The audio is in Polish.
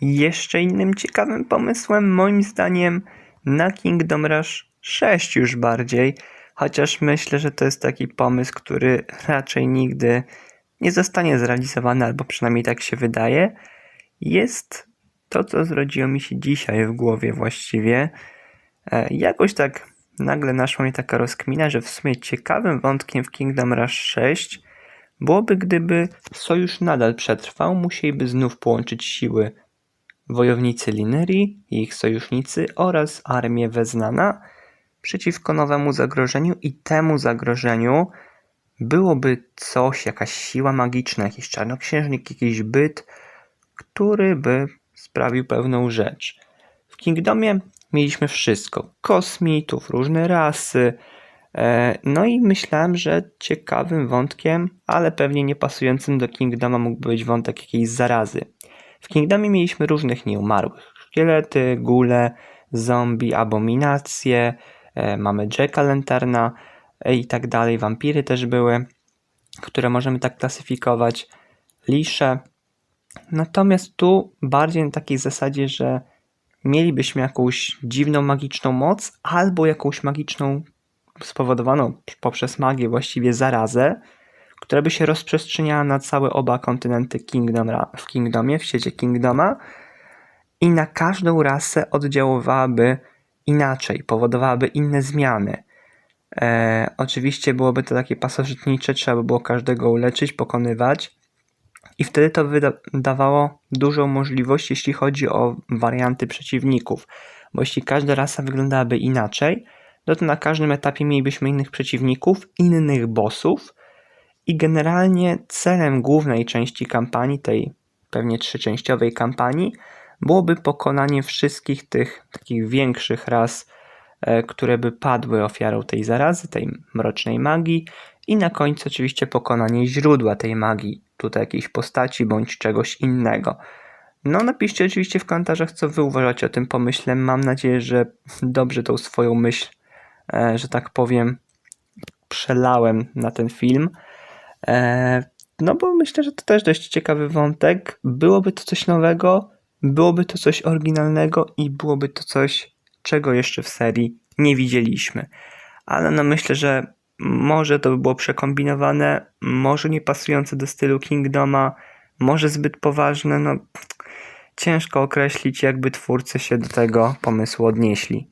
Jeszcze innym ciekawym pomysłem, moim zdaniem, na Kingdom Rush 6 już bardziej, chociaż myślę, że to jest taki pomysł, który raczej nigdy nie zostanie zrealizowany, albo przynajmniej tak się wydaje, jest to, co zrodziło mi się dzisiaj w głowie właściwie. E, Jakoś tak nagle naszła mi taka rozkmina, że w sumie ciekawym wątkiem w Kingdom Rush 6 byłoby, gdyby sojusz nadal przetrwał, musieliby znów połączyć siły wojownicy Linerii i ich sojusznicy oraz armię Weznana przeciwko nowemu zagrożeniu i temu zagrożeniu byłoby coś, jakaś siła magiczna, jakiś czarnoksiężnik, jakiś byt, który by sprawił pewną rzecz. W Kingdomie mieliśmy wszystko: kosmitów, różne rasy. e, No i myślałem, że ciekawym wątkiem, ale pewnie nie pasującym do Kingdoma mógłby być wątek jakiejś zarazy. W Kingdomie mieliśmy różnych nieumarłych. Szkielety, gule, zombie, abominacje, e, mamy Jacka Lanterna e, i tak dalej. Wampiry też były, które możemy tak klasyfikować. Lisze. Natomiast tu bardziej na takiej zasadzie, że mielibyśmy jakąś dziwną magiczną moc albo jakąś magiczną spowodowaną poprzez magię właściwie zarazę, która by się rozprzestrzeniała na całe oba kontynenty Kingdom, w Kingdomie, w świecie Kingdoma i na każdą rasę oddziaływałaby inaczej, powodowałaby inne zmiany. E, oczywiście byłoby to takie pasożytnicze, trzeba by było każdego uleczyć, pokonywać i wtedy to dawało dużą możliwość, jeśli chodzi o warianty przeciwników, bo jeśli każda rasa wyglądałaby inaczej, no to na każdym etapie mielibyśmy innych przeciwników, innych bossów i generalnie celem głównej części kampanii, tej pewnie trzyczęściowej kampanii, byłoby pokonanie wszystkich tych takich większych ras, e, które by padły ofiarą tej zarazy, tej mrocznej magii i na końcu oczywiście pokonanie źródła tej magii, tutaj jakiejś postaci bądź czegoś innego. No napiszcie oczywiście w komentarzach, co wy uważacie o tym pomyśle. Mam nadzieję, że dobrze tą swoją myśl, e, że tak powiem, przelałem na ten film. E, no bo myślę, że to też dość ciekawy wątek. Byłoby to coś nowego, byłoby to coś oryginalnego i byłoby to coś, czego jeszcze w serii nie widzieliśmy. Ale no myślę, że może to by było przekombinowane, może nie pasujące do stylu Kingdoma, może zbyt poważne, no ciężko określić, jakby twórcy się do tego pomysłu odnieśli.